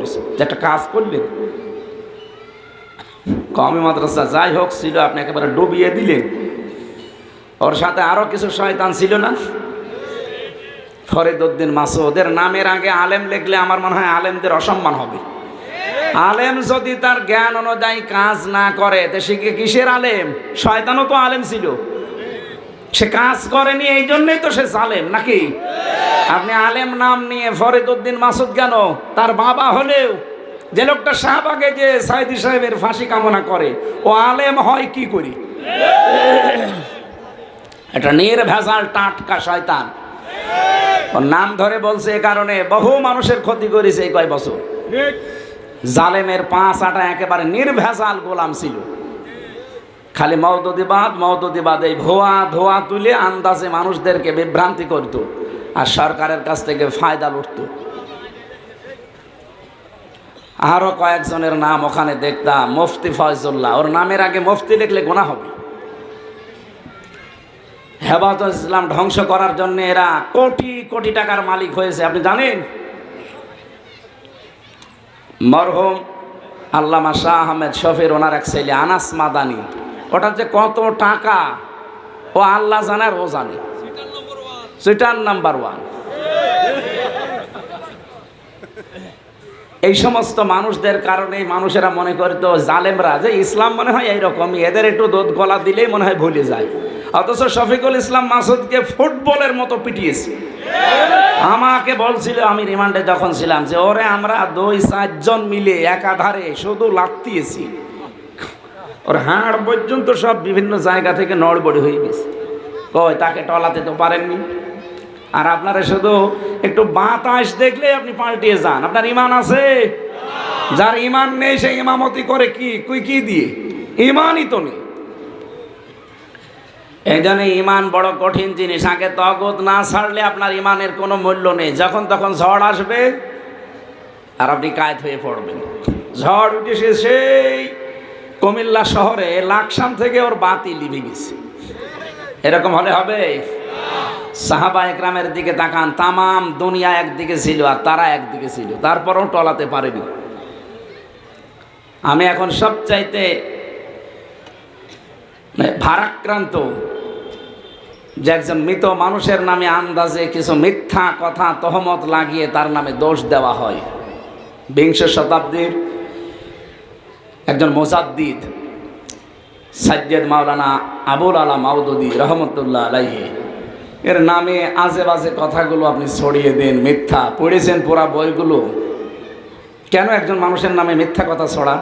করেছে যে একটা কাজ করলেন কমি মাদ্রাসা যাই হোক ছিল, আপনি একেবারে ডুবিয়ে দিলেন। ওর সাথে আরও কিছু শয়তান ছিল না? ফরিদুদ্দিন মাসুদের নামের আগে আলেম লিখলে আমার মনে হয় আলেমদের অসম্মান হবে। আলেম যদি তার জ্ঞান অনুযায়ী কাজ না করে তো সে কিসের আলেম? শয়তানও তো আলেম ছিল। সে কাজ করেনি এই জন্যই তো সে জালেম নাকি? আপনি আলেম নাম নিয়ে ফরিদুদ্দিন মাসুদ কেন? তার বাবা হলেও যে লোকটা শাহবাগে যে সাইদি সাহেবের ফাঁসি কামনা করে ও আলেম হয় কি করি? এটা নির্ভেজাল টাটকা শয়তান। ওর নাম ধরে বলছে এ কারণে বহু মানুষের ক্ষতি করেছে এই কয় বছর। জালেমের পাঁচ আটা একেবারে নির্ভেজাল গোলাম ছিল। খালি মৌদুদিবাদ মৌদুদিবাদ এই ভুয়া ধোয়া তুলে আন্দাজে মানুষদেরকে বিভ্রান্তি করত আর সরকারের কাছ থেকে ফায়দা লুটত। আরও কয়েকজনের নাম ওখানে দেখতাম, মুফতি ফয়জুল্লাহ। ওর নামের আগে মুফতি লিখলে গোনা হবে। হেফাজত ইসলাম ধ্বংস করার জন্য এরা কোটি কোটি টাকার মালিক হয়েছে, আপনি জানেন? মরহুম আল্লামা শাহ আহমেদ শফির, ওনার এক ছেলে, আনাস মাদানি। ওটার যে কত টাকা? ও আল্লাহ জানে আর ও জানে। সুইটার নাম্বার ওয়ান এই সমস্ত মানুষদের কারণে মানুষেরা মনে করতো জালেমরা, যে ইসলাম মনে হয় এইরকমই। এদের একটু দুধ গলা দিলেই মনে হয় ভুলে যায়। অথচ শফিকুল ইসলাম মাসুদকে ফুটবলের মতো পিটিয়েছে। আমাকে বলছিল, আমি রিমান্ডে যখন ছিলাম, যে ওরে আমরা দুই, চারজন মিলে একাধারে শুধু লাগতিয়েছি ওর হাড় পর্যন্ত সব বিভিন্ন জায়গা থেকে নড়বড়ি হয়ে গেছে। কই তাকে টলাতে তো পারেননি। আর আপনারা শুধু একটু বাতাস দেখলে আপনি পাল্টিয়ে যান। আপনার ইমান আছে? যার ইমান নেই, সে ইমামতি করে কি? কুই কি দিয়ে? ইমানই তো নেই। এই জন্য ইমান বড় কঠিন জিনিস। আগে তগত না ছাড়লে আপনার ইমানের কোনো মূল্য নেই। যখন তখন ঝড় আসবে, আর আপনি কায়ত হয়ে পড়বেন। ঝড় উঠেছে সেই কুমিল্লা শহরে লাকসাম থেকে ওর বাতি লিভে গেছে। এরকম হলে হবে? সাহাবা একরামের দিকে তাকান, তামাম দুনিয়া একদিকে ছিল আর তারা একদিকে ছিল। তারপরও টলাতে পারেনি। আমি এখন সবচাইতে মানে ভারাক্রান্ত যে একজন মৃত মানুষের নামে আন্দাজে কিছু মিথ্যা কথা, তহমত লাগিয়ে তার নামে দোষ দেওয়া হয়। বিংশ শতাব্দীর একজন মোজাদ্দিদ সাজ্জেদ মাওলানা আবুল আলা মাউদুদি রহমতুল্লাহ আলাইহি। এর নামে আজে বাজে কথাগুলো আপনি ছড়িয়ে দেন, মিথ্যা। পড়েছেন পুরা বইগুলো। কেন একজন মানুষের নামে মিথ্যা কথা ছড়া?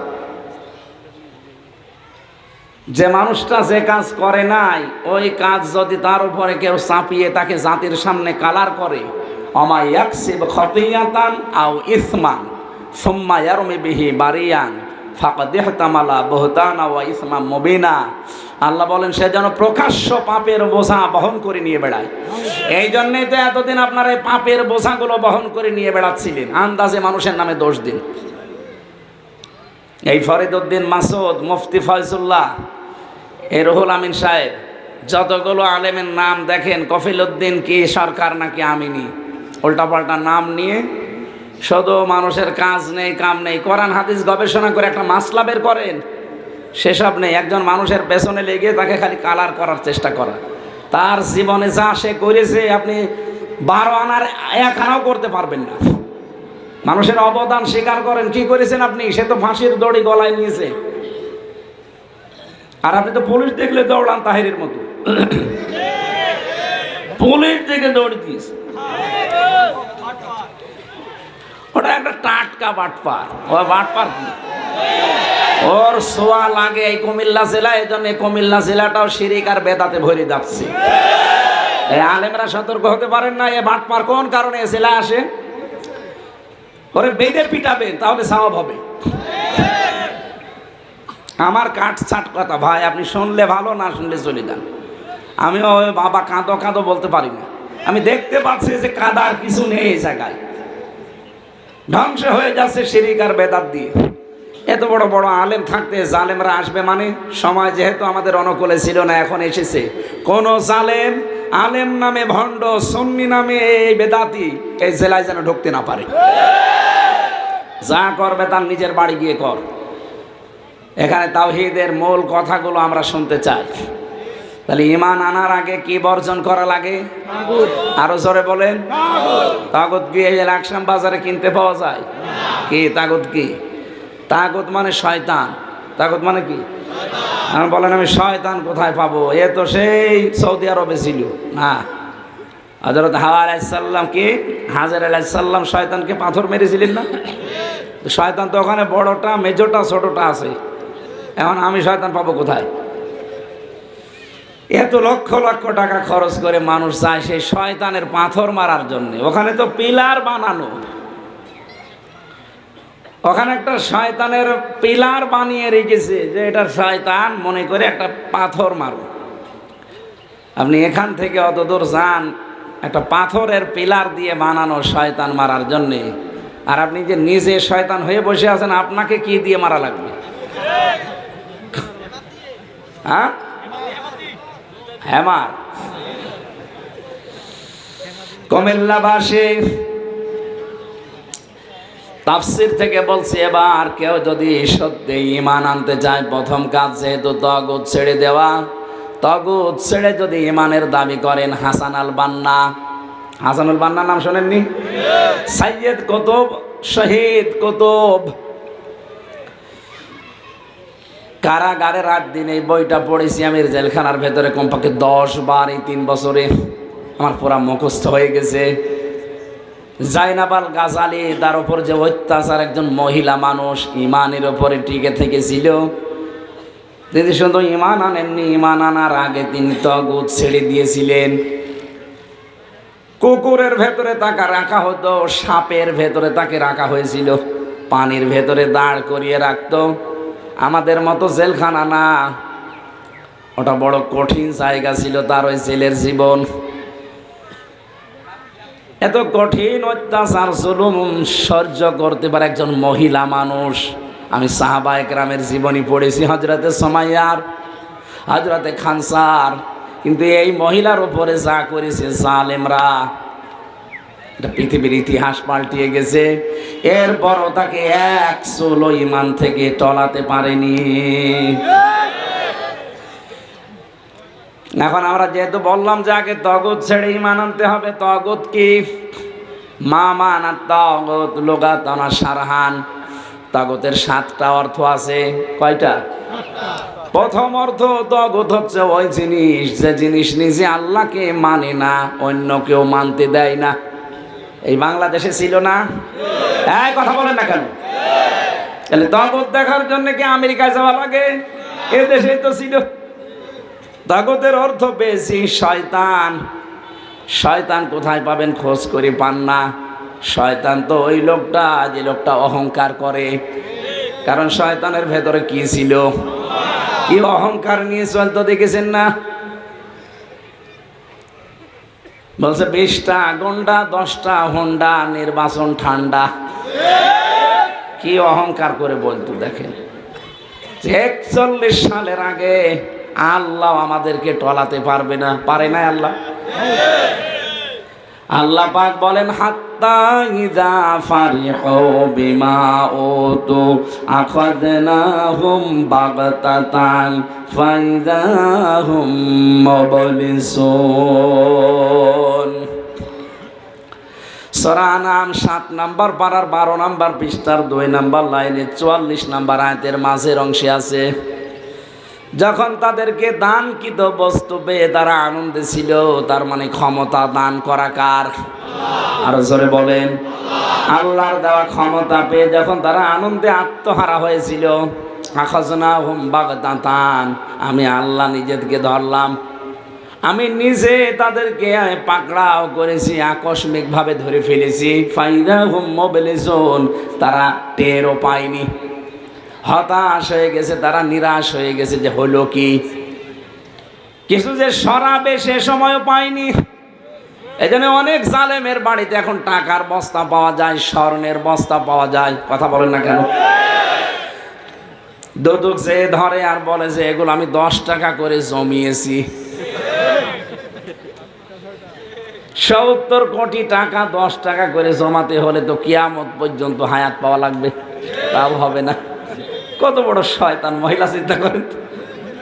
যে মানুষটা যে কাজ করে নাই, ওই কাজ যদি তার উপরে কেউ চাপিয়ে তাকে জাতির সামনে কালার করে অমা ইয়াকসিব খতিয়াতান আও ইসমান, সুম্মা বিহি বারিয়ান। বহতানা ওয়া মুবিনা। আল্লাহ বলেন, সে যেন প্রকাশ্য পাপের বোঝা বহন করে নিয়ে বেড়ায়। এই জন্যই তো এতদিন আপনার এই পাপের বোঝাগুলো বহন করে নিয়ে বেড়াচ্ছিলেন। আন্দাজে মানুষের নামে দোষ দিন। এই ফরিদুদ্দিন মাসুদ, মুফতি ফয়জুল্লাহ, এই রুহুল আমিন সাহেব, যতগুলো আলেমের নাম দেখেন, কফিল উদ্দিন কি সরকার নাকি আমিনি? উল্টাপাল্টা নাম নিয়ে শুধু মানুষের কাজ নেই, কাম নেই। কোরআন, হাদিস গবেষণা করে একটা মাসলা করেন। সেসব নেই। একজন মানুষের পেছনে লেগে তাকে খালি কালার করার চেষ্টা করা। তার জীবনে যা সে করেছে, আপনি বারো আনার এক আনাও করতে পারবেন না। মানুষের অবদান স্বীকার করেন, কি করেছেন আপনি? সে তো ফাঁসির দড়ি গলায় নিয়েছে। আর আপনি তো পুলিশ দেখলে দৌড়ান তাহিরের মতো। পুলিশ দেখে দৌড় দিয়েছে। ওটা একটা টাটকা বাটপার। ও বাটপার কি? ওর সোয়া লাগে এই কুমিল্লা জেলা এই জন্য কুমিল্লা জেলাটাও শিরিক আর বেদাতে ভরে যাচ্ছে। এই আলেমরা সতর্ক হতে পারেন না, এ বাটপার কোন কারণে এ জেলা আসে? ওরে বেঁধে পিটাবেন তাহলে সাওয়াব হবে। আমার কাঠ ছাট কথা, ভাই, আপনি শুনলে ভালো, না শুনলে চলে যান। আমিও বাবা কাঁদো কাঁদো বলতে পারি না। আমি দেখতে পাচ্ছি যে কাদার কিছু নেই জায়গায়। ধ্বংস হয়ে যাচ্ছে শিরিক আর বেদাত দিয়ে। এত বড় বড় আলেম থাকতে জালেমরা আসবে মানে? সময় যেহেতু আমাদের অনুকূলে ছিল না, এখন এসেছে। কোন জালেম আলেম নামে ভণ্ড, সন্নি নামে এই বেদাতি এই জেলায় যেন ঢুকতে না পারে। যা করবে তার নিজের বাড়ি গিয়ে কর। এখানে তাওহিদের মূল কথাগুলো আমরা শুনতে চাই। তাহলে ইমান আনার আগে কি বর্জন করা লাগে? আরও জোরে বলেন। তাগত। কি এই লাকসাম বাজারে কিনতে পাওয়া যায়? কি তাগত কি? তাগত মানে শয়তান। তাগত মানে কি? আমি বলেন আমি শয়তান কোথায় পাবো? এ তো সেই সৌদি আরবে ছিল। না। হজরত হাওয়া আলাইসাল্লাম কি? হাজার আলাইসাল্লাম শয়তানকে পাথর মেরেছিলেন না? শয়তান তো ওখানে বড়টা মেজোটা ছোটটা আছে। এখন আমি শয়তান পাবো কোথায়? এত লক্ষ লক্ষ টাকা খরচ করে মানুষ যায় সেই শয়তানের পাথর মারার জন্য। ওখানে তো পিলার বানানো। ওখানে একটা শয়তানের পিলার বানিয়ে রেখেছে যে এটা শয়তান মনে করে একটা পাথর মারো আপনি এখান থেকে অত দূর যান, একটা পাথরের পিলার দিয়ে বানানো শয়তান মারার জন্যে। আর আপনি যে নিজে শয়তান হয়ে বসে আছেন, আপনাকে কি দিয়ে মারা লাগবে? হ্যাঁ? হেমার। কমিল্লাবাসী তাফসির থেকে বলছি এবার কেউ যদি সত্যি ইমান আনতে চায় প্রথম কাজ যেহেতু তগুদ ছেড়ে দেওয়া। তগুদ ছেড়ে যদি ইমানের দাবি করেন হাসান আল বান্না। হাসানুল বান্না নাম শোনেননি? সাইয়েদ কুতুব শহীদ কুতুব। কারাগারে রাত দিন এই বইটা পড়েছি আমি জেলখানার ভেতরে কমপক্ষে দশ বার এই তিন বছরে। আমার পুরা মুখস্থ হয়ে গেছে। জাইনাবাল গাজালি তার উপর যে অত্যাচার একজন মহিলা মানুষ ইমানের ওপরে টিকে থেকেছিল, তিনি শুধু ইমান আনেননি, ইমান আনার আগে তিনি তগুদ ছেড়ে দিয়েছিলেন। কুকুরের ভেতরে তাকে রাখা হতো, সাপের ভেতরে তাকে রাখা হয়েছিল, পানির ভেতরে দাঁড় করিয়ে রাখতো। আমাদের মতো জেলখানা না। ওটা বড় কঠিন জায়গা ছিল তার ওই জেলের জীবন। এত কঠিন অত্যাচার, জুলুম সহ্য করতে পারে একজন মহিলা মানুষ। আমি সাহাবা একরামের জীবনী পড়েছি হজরতে সমাইয়ার হজরতে খানসার কিন্তু এই মহিলার উপরে যা করেছে জালেমরা এটা পৃথিবীর ইতিহাস পাল্টিয়ে গেছে। এরপরও তাকে এক ষোলো ইমান থেকে টলাতে পারেনি। এখন আমরা যেহেতু বললাম যে আগে তগত ছেড়ে ইমান আনতে হবে, তগত কি? মা মানা তগত লোগাতনা সারহান। তগতের সাতটা অর্থ আছে। কয়টা? প্রথম অর্থ তগত হচ্ছে ওই জিনিস, যে জিনিস নিজে আল্লাহকে মানে না, অন্য কেউ মানতে দেয় না। এই বাংলাদেশে ছিল না? হ্যাঁ কথা বলেন না কেন? তাহলে তগত দেখার জন্য কি আমেরিকায় যাওয়া লাগে? এ দেশে তো ছিল। তাগতের অর্থ পেয়েছি শয়তান। শয়তান কোথায় পাবেন খোঁজ করে পান না। শয়তান তো ওই লোকটা, যে লোকটা অহংকার করে। কারণ শয়তানের ভেতরে কি ছিল? কি অহংকার নিয়ে চলতো, দেখেছেন না? বলছে, বিশটা গন্ডা, দশটা হন্ডা, নির্বাচন ঠান্ডা। কি অহংকার করে বলতো দেখেন। একচল্লিশ সালের আগে আল্লাহ আমাদেরকে টলাতে পারবে না। পারে না আল্লাহ? আল্লাহ পাক বলেন, হাত্তা ইদা ফারিহু বিমা উতু আখাদনাহুম বাগতাতান ফাইদাহুম মুবলিসুন। সরা নাম সাত নাম্বার পাড়ার বারো নাম্বার পৃষ্ঠার দুই নাম্বার লাইনে চুয়াল্লিশ নাম্বার আয়তের মাঝের অংশে আছে। যখন তাদেরকে দানকৃত বস্তু পেয়ে তারা আনন্দে ছিল, তার মানে ক্ষমতা দান করা কার? আরও জোরে বলেন। আল্লাহর দেওয়া ক্ষমতা পেয়ে যখন তারা আনন্দে আত্মহারা হয়েছিল আমি আল্লাহ নিজেদেরকে ধরলাম। আমি নিজে তাদেরকে পাকড়াও করেছি, আকস্মিকভাবে ধরে ফেলেছি। ফাইদা হুম মোবেলেজন তারা টেরও পায়নি। হতাশ হয়ে গেছে, তারা নিরাশ হয়ে গেছে যে হলো কি? কিছু যে সরাবে সে সময়ও পায়নি। এই জন্য অনেক জালেমের বাড়িতে এখন টাকার বস্তা পাওয়া যায়, স্বর্ণের বস্তা পাওয়া যায়। কথা বলেন না কেন? দুদুক যে ধরে আর বলে যে, এগুলো আমি দশ টাকা করে জমিয়েছি। সত্তর কোটি টাকা দশ টাকা করে জমাতে হলে তো কিয়ামত পর্যন্ত হায়াত পাওয়া লাগবে। তাও হবে না। কত বড় শয়তান, মহিলা চিন্তা করেন।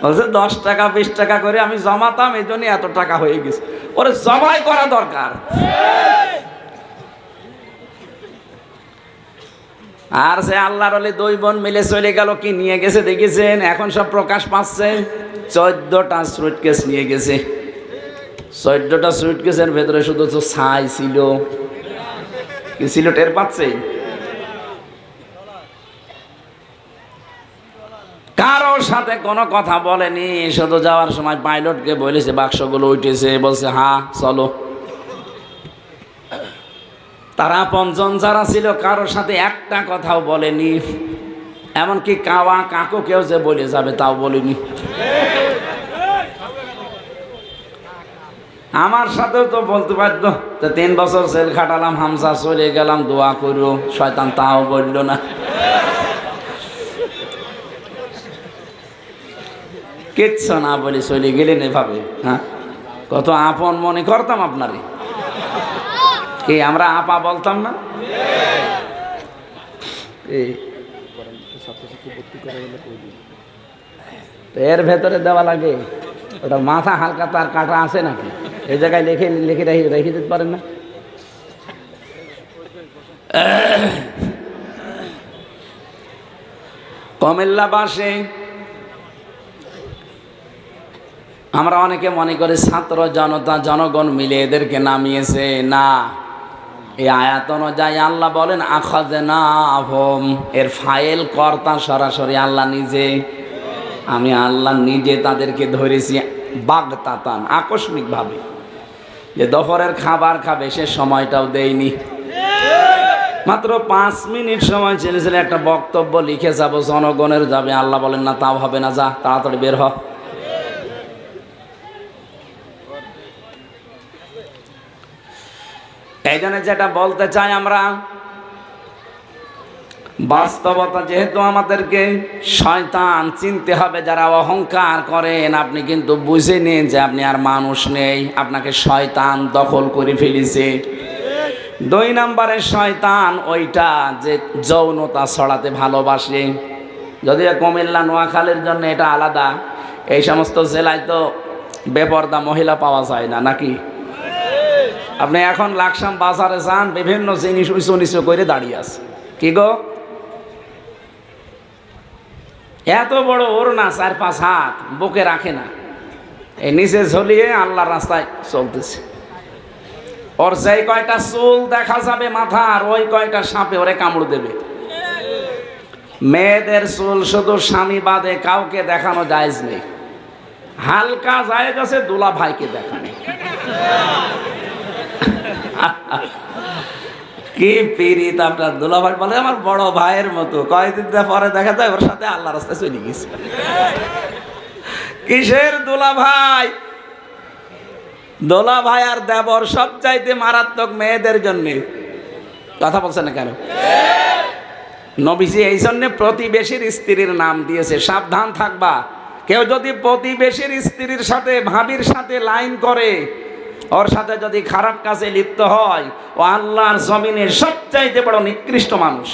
বলছে, দশ টাকা, বিশ টাকা করে আমি জমাতাম, এই জন্য এত টাকা হয়ে গেছে। ওরে জমাই করা দরকার। আর সে আল্লাহর হলে দুই বোন মিলে চলে গেল, কি নিয়ে গেছে দেখেছেন? এখন সব প্রকাশ পাচ্ছে। চোদ্দটা সুটকেস নিয়ে গেছে। চোদ্দটা সুটকেসের ভেতরে শুধু ছাই ছিল। কি ছিল টের পাচ্ছে? কারোর সাথে কোনো কথা বলেনি, শুধু যাওয়ার সময় পাইলটকে বলেছে, বাক্সগুলো উঠেছে, বলছে হ্যাঁ চলো। তারা পঞ্চম যারা ছিল, কারোর সাথে একটা কথাও বলেনি। এমনকি কাওয়া কাকু কেউ যে বলে যাবে, তাও বলিনি। আমার সাথেও তো বলতে পারতো, তো তিন বছর সেল খাটালাম হামসা চলে গেলাম, দোয়া করো, শয়তান তাও বলল না। কিচ্ছু না বলে চলে গেলেন এভাবে হ্যাঁ? কত আপন মনে করতাম আপনারে। কি, আমরা আপা বলতাম না? এর ভেতরে দেওয়া লাগে, ওটা মাথা হালকা তার কাটা আছে নাকি? এই জায়গায় লিখে লিখে রেখে রেখে দিতে পারেন না? কমেল্লা বাসে আমরা অনেকে মনে করি ছাত্র জনতা, জনগণ মিলে এদেরকে নামিয়েছে। না, এই আয়াত অনুযায়ী আল্লাহ বলেন আখাজে না আহম এর ফাইল কর্তা সরাসরি আল্লাহ নিজে। আমি আল্লাহ নিজে তাদেরকে ধরেছি বাগ তাতান আকস্মিকভাবে। যে দফরের খাবার খাবে, সে সময়টাও দেয়নি। মাত্র পাঁচ মিনিট সময় ছেলেছিল একটা বক্তব্য লিখে যাব, জনগণের যাবে। আল্লাহ বলেন, না, তাও হবে না, যা, তাড়াতাড়ি বের হ। এই জন্য যেটা বলতে চাই আমরা, বাস্তবতা যেহেতু আমাদেরকে শয়তান চিনতে হবে, যারা অহংকার করেন, আপনি কিন্তু বুঝে নিন যে আপনি আর মানুষ নেই, আপনাকে শয়তান দখল করে ফেলেছে। দুই নম্বরের শয়তান ওইটা যে যৌনতা ছড়াতে ভালোবাসে। যদিও কুমিল্লা, নোয়াখালীর জন্য এটা আলাদা, এই সমস্ত জেলায় তো বেপর্দা মহিলা পাওয়া যায় না, নাকি? আপনি এখন লাকসাম বাজারে যান, বিভিন্ন জিনিস উঁচু নিচু করে দাঁড়িয়ে আছে। কি গো? এত বড় ওর না চার পাঁচ হাত, বুকে রাখে না। এই নিচে ঝলিয়ে আল্লাহর রাস্তায় চলতেছে। ওর যেই কয়টা চুল দেখা যাবে মাথার, ওই কয়টা সাপে ওরে কামড় দেবে। মেয়েদের চুল শুধু স্বামী বাদে কাউকে দেখানো জায়েজ নেই। হালকা জায়েজ আছে দুলা ভাইকে দেখানো। কি পিরিত আপনার দুলাভাই বলে আমার বড় ভাইয়ের মতো। কয়েকদিন পরে দেখা যায় ওর সাথে আল্লাহ রাস্তায় চলে গেছে। কিসের দোলা ভাই দোলা ভাই আর দেবর সব চাইতে মারাত্মক মেয়েদের জন্যে। কথা বলছে না কেন? নবীজি এই জন্যে প্রতিবেশীর স্ত্রীর নাম দিয়েছে, সাবধান থাকবা। কেউ যদি প্রতিবেশীর স্ত্রীর সাথে, ভাবির সাথে লাইন করে ওর সাথে যদি খারাপ কাজে লিপ্ত হয়, ও আল্লাহর জমিনের সবচাইতে বড় নিকৃষ্ট মানুষ।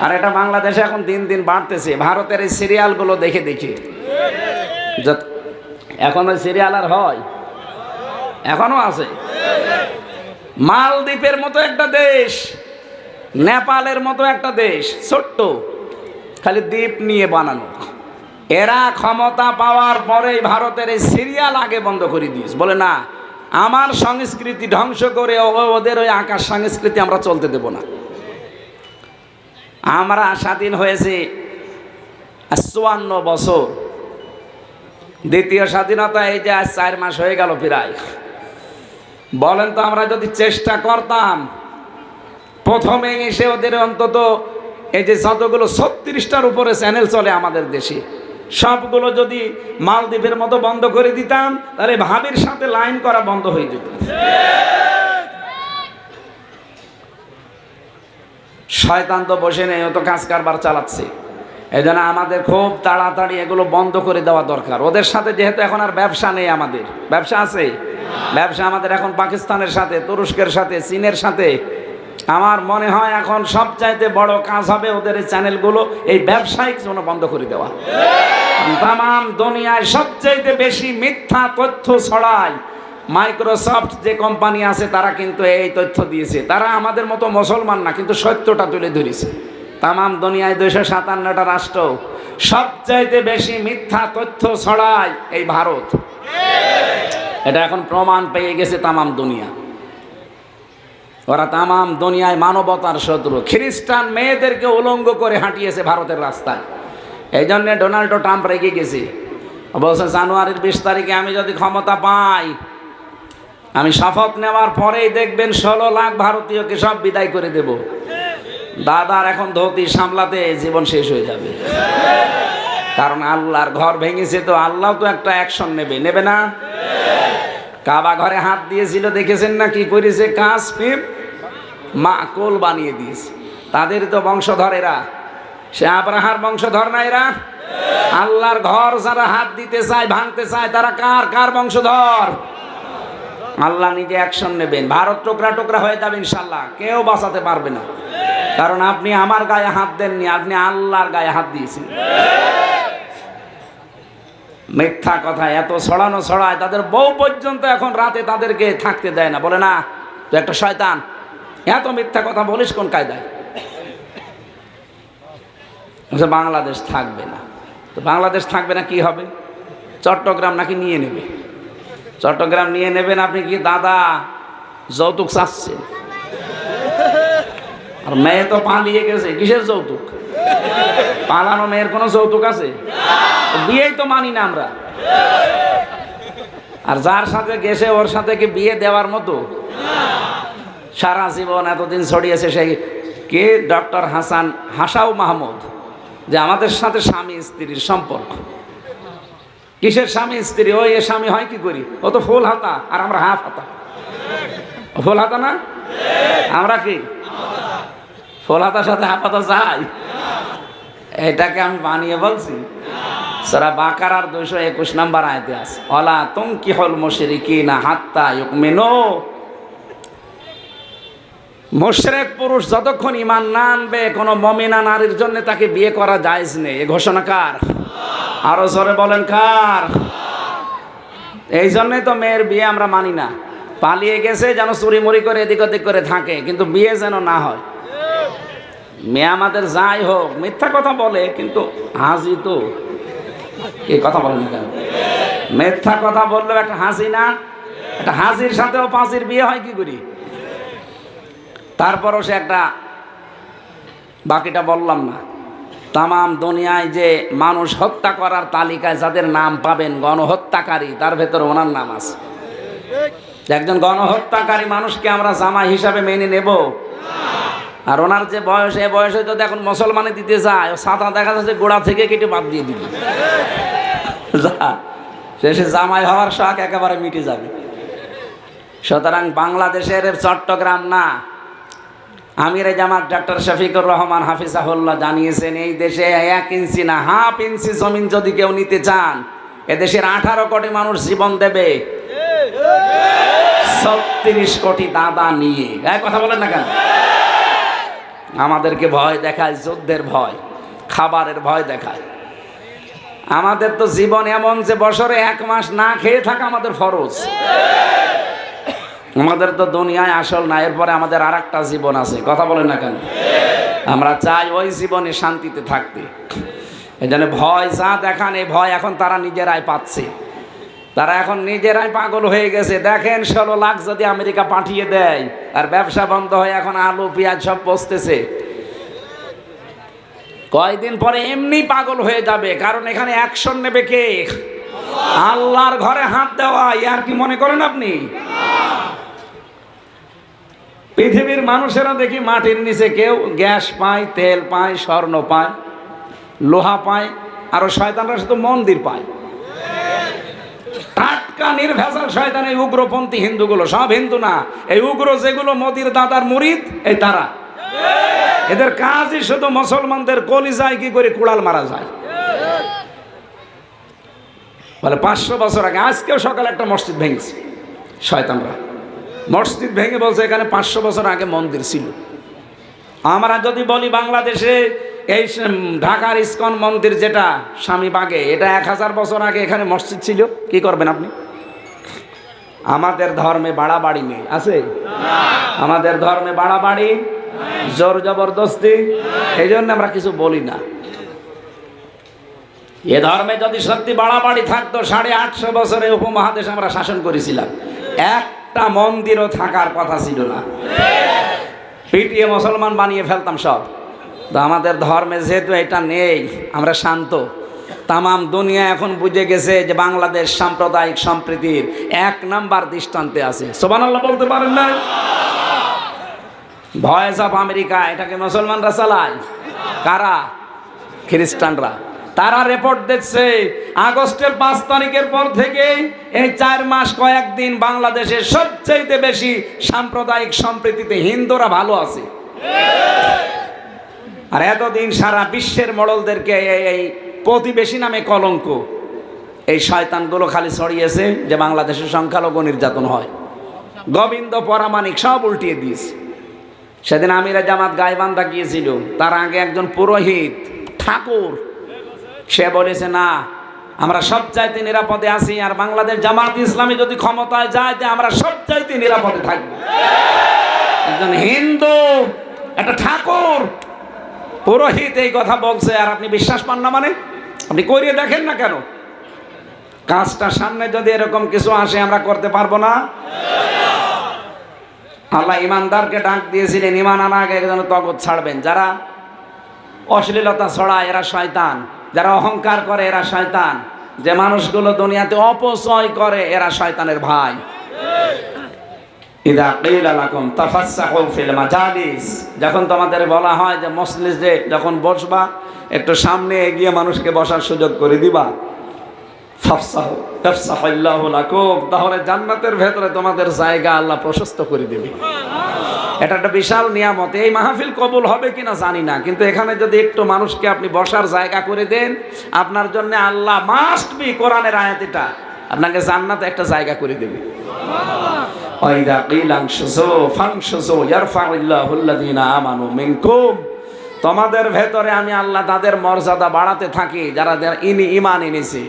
আর এটা বাংলাদেশে এখন দিন দিন বাড়তেছে। ভারতের এই সিরিয়ালগুলো দেখে দেখে। এখন ওই সিরিয়াল আর হয়। এখনও আছে। মালদ্বীপের মতো একটা দেশ, নেপালের মতো একটা দেশ, ছোট্ট। খালি দ্বীপ নিয়ে বানানো। এরা ক্ষমতা পাওয়ার পরেই ভারতের এই সিরিয়াল আগে বন্ধ করে দিয়েছে। বলে না আমার সংস্কৃতি ধ্বংস করে ওদের ওই আকাশ সংস্কৃতি আমরা চলতে দেব না। আমরা স্বাধীন হয়েছে চুয়ান্ন বছর। দ্বিতীয় স্বাধীনতা এই যে আজ চার মাস হয়ে গেল প্রায়। বলেন তো আমরা যদি চেষ্টা করতাম, প্রথমে এসে ওদের অন্তত এই যে যতগুলো ছত্রিশটার উপরে চ্যানেল চলে আমাদের দেশে। সবগুলো যদি মালদ্বীপের মতো বন্ধ করে দিতাম, তাহলে ভাবির সাথে লাইন করা বন্ধ হয়ে যেত। শয়তান তো বসে নেই, ও তো কাজ কারবার চালাচ্ছে। এই জন্য আমাদের খুব তাড়াতাড়ি এগুলো বন্ধ করে দেওয়া দরকার। ওদের সাথে যেহেতু এখন আর ব্যবসা নেই আমাদের। ব্যবসা আছে? ব্যবসা আমাদের এখন পাকিস্তানের সাথে, তুরস্কের সাথে, চীনের সাথে। আমার মনে হয় এখন সবচাইতে বড় কাজ হবে ওদের এই চ্যানেলগুলো, এই ব্যবসায়িক জন্য বন্ধ করে দেওয়া। তাম দুনিয়ায় সবচাইতে বেশি মিথ্যা তথ্য ছড়ায় মাইক্রোসফট যে কোম্পানি আছে, তারা কিন্তু এই তথ্য দিয়েছে। তারা আমাদের মতো মুসলমান না, কিন্তু সত্যটা তুলে ধরেছে। তামাম দুনিয়ায় দুইশো সাতান্নটা রাষ্ট্র সবচাইতে বেশি মিথ্যা তথ্য ছড়ায় এই ভারত। এটা এখন প্রমাণ পেয়ে গেছে তামাম দুনিয়া। ওরা তামাম দুনিয়ায় মানবতার শত্রু। খ্রিস্টান মেয়েদেরকে উলঙ্গ করে হাঁটিয়েছে ভারতের রাস্তায়। এই জন্যে ডোনাল্ড ট্রাম্প রেগে গেছে। বলছে জানুয়ারির বিশ তারিখে আমি যদি ক্ষমতা পাই, আমি শপথ নেওয়ার পরেই দেখবেন ষোলো লাখ ভারতীয়কে সব বিদায় করে দেব। দাদার এখন ধুতি সামলাতে জীবন শেষ হয়ে যাবে। কারণ আল্লাহর ঘর ভেঙেছে তো আল্লাহ তো একটা অ্যাকশন নেবে। নেবে না? কাবা ঘরে হাত দিয়েছিল, দেখেছেন না কি করেছে? কাজ ফিম মাকুল বানিয়ে দিয়েছে। তাদের তো বংশধর এরা সে আব্রাহার বংশধর না এরা? আল্লাহর ঘর যারা হাত দিতে চায়, ভাঙতে চায়, তারা কার কার বংশধর? আল্লাহ নিজে অ্যাকশন নেবেন। ভারত টুকরা টুকরা হয়ে যাবে ইনশাল্লাহ কেউ বাঁচাতে পারবে না। কারণ আপনি আমার গায়ে হাত দেননি, আপনি আল্লাহর গায়ে হাত দিয়েছেন। মিথ্যা কথা, এত ছড়ানো ছড়ায়, তাদের বউ পর্যন্ত এখন রাতে তাদেরকে থাকতে দেয় না। বলে না, তুই একটা শয়তান। এত মিথ্যা কথা বলিস কোন কায়দায়? বাংলাদেশ থাকবে না। তো বাংলাদেশ থাকবে না কি হবে? চট্টগ্রাম নাকি নিয়ে নেবে? চট্টগ্রাম নিয়ে নেবেন আপনি কি? দাদা, যৌতুক চাচ্ছেন। আর মেয়ে তো পালিয়ে গেছে। কিসের যৌতুক? পালানো মেয়ের কোনো যৌতুক আছে? বিয়েই তো মানি না আমরা। আর যার সাথে গেছে, ওর সাথে কি বিয়ে দেওয়ার মতো? সারা জীবন এতদিন ছড়িয়েছে সেই কে? ডক্টর হাসান হাসাও মাহমুদ। যে আমাদের সাথে স্বামী স্ত্রীর সম্পর্ক। কিসের স্বামী স্ত্রী? ওই এ স্বামী হয় কি করি? ও তো ফুল হাতা, আর আমরা হাফ হাতা। ফুল হাতা না? আমরা কি? ফুল হাতার সাথে হাফ হাতা যাই এটাকে আমি বানিয়ে বলছি, সারা বাকার আর দুইশো একুশ নাম্বার আয়তে আছে, অলা তুম কি হল মশিরি কি না হাত্তা মেনো মোশরেক পুরুষ যতক্ষণ ইমান না আনবে, কোনো মমিনা নারীর জন্য তাকে বিয়ে করা যায়জ নেই। এ ঘোষণা কার? আরও জোরে বলেন কার? এই জন্যই তো মেয়ের বিয়ে আমরা মানি না। পালিয়ে গেছে, যেন চুরি মুড়ি করে এদিক ওদিক করে থাকে, কিন্তু বিয়ে যেন না হয়। মেয়ে আমাদের যাই হোক, মিথ্যা কথা বলে, কিন্তু হাসি তো। এই কথা বলেন কেন? মিথ্যা কথা বললেও একটা হাসি না? একটা হাসির সাথেও পাঁচির বিয়ে হয় কি করি? তারপরও সে একটা বাকিটা বললাম না। তামাম দুনিয়ায় যে মানুষ হত্যা করার তালিকায় যাদের নাম পাবেন গণহত্যাকারী, তার ভেতরে ওনার নাম আছে। একজন গণহত্যাকারী মানুষকে আমরা জামাই হিসাবে মেনে নেব। আর ওনার যে বয়স, এ বয়সে যদি এখন মুসলমানে দিতে যায় সাঁতা দেখা যাচ্ছে গোড়া থেকে কেটে বাদ দিয়ে দিল শেষে জামাই হওয়ার শখ একেবারে মিটে যাবে। সুতরাং বাংলাদেশের চট্টগ্রাম না আমির জামাত ডক্টর শফিকুর রহমান হাফিজাহুল্লাহ জানিয়েছেন, এই দেশে এক ইঞ্চি না, হাফ ইঞ্চি জমিন যদি কেউ নিতে চান, এদেশের আঠারো কোটি মানুষ জীবন দেবে। ছত্রিশ কোটি দাদা নিয়ে। গায়ে কথা বলেন না কেন? আমাদেরকে ভয় দেখায়, যুদ্ধের ভয়, খাবারের ভয় দেখায়। আমাদের তো জীবন এমন যে বছরে এক মাস না খেয়ে থাকা আমাদের ফরজ। আমাদের তো দুনিয়ায় আসল না, এরপরে আমাদের আর একটা জীবন আছে। কথা বলেন না কেন? আমরা চাই ওই জীবনে শান্তিতে থাকতে। এই জন্য ভয় যা দেখান, এই ভয় এখন তারা নিজেরাই পাচ্ছে। তারা এখন নিজেরাই পাগল হয়ে গেছে। দেখেন, ষোলো লাখ যদি আমেরিকা পাঠিয়ে দেয়, আর ব্যবসা বন্ধ হয়ে এখন আলু, পেঁয়াজ সব বসতেছে কয়দিন পরে এমনি পাগল হয়ে যাবে, কারণ এখানে অ্যাকশন নেবে কে? আল্লাহর ঘরে হাত দেওয়া, ইয়ার কি মনে করেন আপনি? পৃথিবীর মানুষেরা দেখি মাটির নিচে কেউ গ্যাস পায়, তেল পায়, স্বর্ণ পায়, লোহা পায়, আরও শয়তানরা শুধু মন্দির পায়। টাটকা, নির্ভেজাল শয়তান এই উগ্রপন্থী হিন্দুগুলো, সব হিন্দু না। এই উগ্র যেগুলো মোদির দাদার মুরিদ, এই তারা। এদের কাজই শুধু মুসলমানদের কলিজায় কি করে কুড়াল মারা যায়? বলে, পাঁচশো বছর আগে, আজকেও সকালে একটা মসজিদ ভেঙেছে, শয়তানরা। মসজিদ ভেঙে বলছে, এখানে পাঁচশো বছর আগে মন্দির ছিল। আমরা যদি বলি, বাংলাদেশে এই ঢাকার ইস্কন মন্দির যেটা, স্বামী স্বামীবাগে এটা এক হাজার বছর আগে এখানে মসজিদ ছিল। কি করবেন আপনি? আমাদের ধর্মে বাড়াবাড়ি নেই, আছে? আমাদের ধর্মে বাড়াবাড়ি, জোর জবরদস্তি, এই জন্য আমরা কিছু বলি না। এ ধর্মে যদি সত্যি বাড়াবাড়ি থাকতো, সাড়ে আটশো বছরে উপমহাদেশ আমরা শাসন করেছিলাম। একটা মন্দিরও থাকার কথা ছিল না। পিটিয়ে মুসলমান বানিয়ে ফেলতাম সব। তো আমাদের ধর্মে যেহেতু এটা নেই, আমরা শান্ত। তামাম দুনিয়া এখন বুঝে গেছে যে বাংলাদেশ সাম্প্রদায়িক সম্প্রীতির এক নাম্বার দৃষ্টান্তে আছে। সোবানাল্লাহ বলতে পারেন না? ভয়েস অফ আমেরিকা, এটাকে মুসলমানরা চালায়। কারা? খ্রিস্টানরা। তারা রেপোর্ট দিচ্ছে, আগস্টের পাঁচ তারিখের পর থেকে এই চার মাস কয়েকদিন বাংলাদেশের সবচেয়ে বেশি সাম্প্রদায়িক সম্প্রীতিতে হিন্দুরা ভালো আছে। আর এতদিন সারা বিশ্বের মডলদেরকে এই- এই প্রতিবেশী নামে কলঙ্ক। এই শয়তানগুলো খালি ছড়িয়েছে যে বাংলাদেশের সংখ্যালঘু নির্যাতন হয়। গোবিন্দ পরামানিক সব উল্টিয়ে দিয়েছে। সেদিন আমিরা জামাত গাইবান্ধা গিয়েছিল। তার আগে একজন পুরোহিত, ঠাকুর সে বলেছে, না, আমরা সব চাইতে নিরাপদে আছি আর বাংলাদেশ জামাত ইসলামী যদি ক্ষমতায় যায় যে আমরা সব চাইতে নিরাপদে থাকব। একজন হিন্দু, একটা ঠাকুর, পুরোহিত এই কথা বলছে, আর আপনি বিশ্বাস পান না মানে? আপনি করিয়ে দেখেন না কেন? কাজটা সামনে যদি এরকম কিছু আসে, আমরা করতে পারব না। আল্লাহ ইমানদারকে ডাক দিয়েছিলেন, ইমান আনা আগে একজন তগত ছাড়বেন। যারা অশ্লীলতা ছড়ায়, এরা শয়তান। যারা অহংকার করে, এরা শয়তান। যে মানুষগুলো দুনিয়াতে অপচয় করে, এরা শয়তানের ভাই। যখন তোমাদের বলা হয় যে মসজিদে যখন বসবা, একটু সামনে এগিয়ে মানুষকে বসার সুযোগ করে দিবা। তাহলে জান্নাতের ভেতরে তোমাদের জায়গা আল্লাহ প্রশস্ত করে দেবে। এটা একটা বিশাল নিয়ামত। এই মাহফিল কবুল হবে কিনা জানি না, কিন্তু এখানে যদি একটু মানুষকে আপনি বসার জায়গা করে দেন, আপনার জন্য আল্লাহ মাস্ট বি কোরআনের আয়াত এটা আপনাকে জান্নাতে একটা জায়গা করে দেবে। তোমাদের ভেতরে আমি আল্লাহ তাদের মর্যাদা বাড়াতে থাকি, যারা ইনি ইমান এনেছে।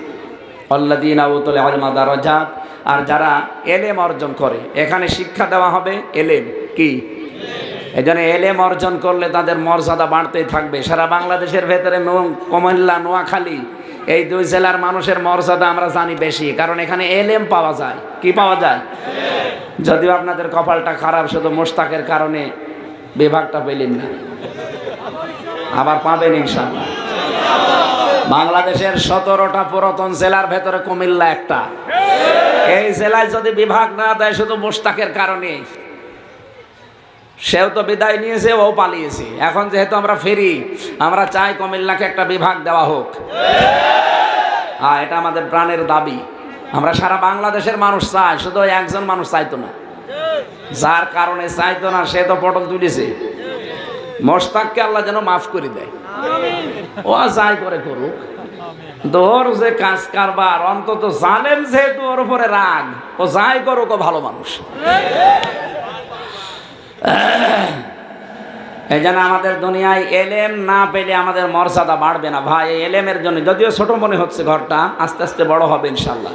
দারাজাত। আর যারা এলেম অর্জন করে, এখানে শিক্ষা দেওয়া হবে এলেম কি? এই জন্য এলেম অর্জন করলে তাদের মর্যাদা বাড়তেই থাকবে। সারা বাংলাদেশের ভেতরে কুমিল্লা নোয়াখালী, এই দুই জেলার মানুষের মর্যাদা আমরা জানি বেশি, কারণ এখানে এলেম পাওয়া যায়। কি পাওয়া যায়? যদিও আপনাদের কপালটা খারাপ, শুধু মোস্তাকের কারণে বিভাগটা পেলেন না। আবার পাবেন ইনশাল্লাহ বাংলাদেশের সতেরোটা পুরাতন জেলার ভেতরে কুমিল্লা একটা। এই জেলায় যদি বিভাগ না দেয়, শুধু মোস্তাকের কারণে। সেও তো বিদায় নিয়েছে, ও পালিয়েছে। এখন যেহেতু আমরা ফেরি, আমরা চাই কুমিল্লাকে একটা বিভাগ দেওয়া হোক। হ্যাঁ এটা আমাদের প্রাণের দাবি। আমরা সারা বাংলাদেশের মানুষ চাই, শুধু একজন মানুষ চাইতো না। যার কারণে চাইতো না, সে তো পটল তুলেছে। মোস্তাককে আল্লাহ যেন মাফ করে দেয়। ও যাই করে করুক। তোর যে কাজ কারবার, অন্তত জানেন যেহেতু ওর উপরে রাগ, ও যাই করুক, ও ভালো মানুষ। এই জন্য আমাদের দুনিয়ায় এলেম না পেলে আমাদের মর্যাদা বাড়বে না। ভাই এই এলেমের জন্য যদিও ছোট মনে হচ্ছে ঘরটা আস্তে আস্তে বড় হবে ইনশাল্লাহ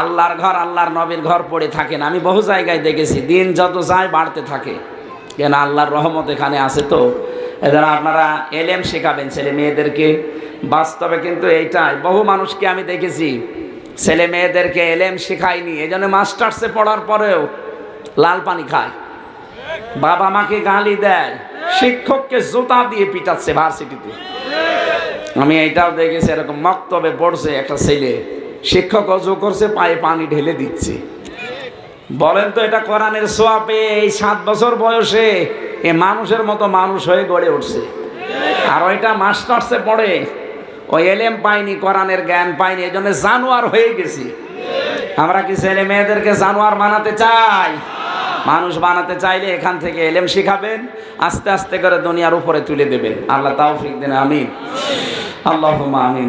আল্লাহর ঘর আল্লাহর নবীর ঘর পড়ে থাকে না। আমি বহু জায়গায় দেখেছি দিন যত যায় বাড়তে থাকে। কেন আল্লাহর রহমত এখানে আছে তো? এজন্য আপনারা এলেম শেখাবেন ছেলে মেয়েদেরকে বাস্তবে কিন্তু এইটাই। বহু মানুষকে আমি দেখেছি ছেলে মেয়েদেরকে এলেম শেখায়নি। এই জন্য মাস্টার্সে পড়ার পরেও লাল পানি খায়। বাবা মাকে গালি দেয়, শিক্ষককে জুতা দিয়ে পিটাচ্ছে ভার্সিটিতে। আমি এইটাও দেখেছি, এরকম মক্তবে পড়ছে একটা ছেলে। শিক্ষক অজু করছে, পায়ে পানি ঢেলে দিচ্ছে। বলেন তো, এটা কোরআনের সোয়াপে এই সাত বছর বয়সে এ মানুষের মতো মানুষ হয়ে গড়ে উঠছে। আর ওইটা মাস্টার্সে পড়ে ওই এলেম পাইনি কোরআনের জ্ঞান পাইনি এই জন্য জানোয়ার হয়ে গেছি। আমরা কি ছেলে মেয়েদেরকে জানোয়ার বানাতে চাই? মানুষ বানাতে চাইলে এখান থেকে এলেম শিখাবেন, আস্তে আস্তে করে দুনিয়ার উপরে তুলে দেবেন। আল্লাহ তাওফিক দেন, আমিন। আল্লাহ আমিন।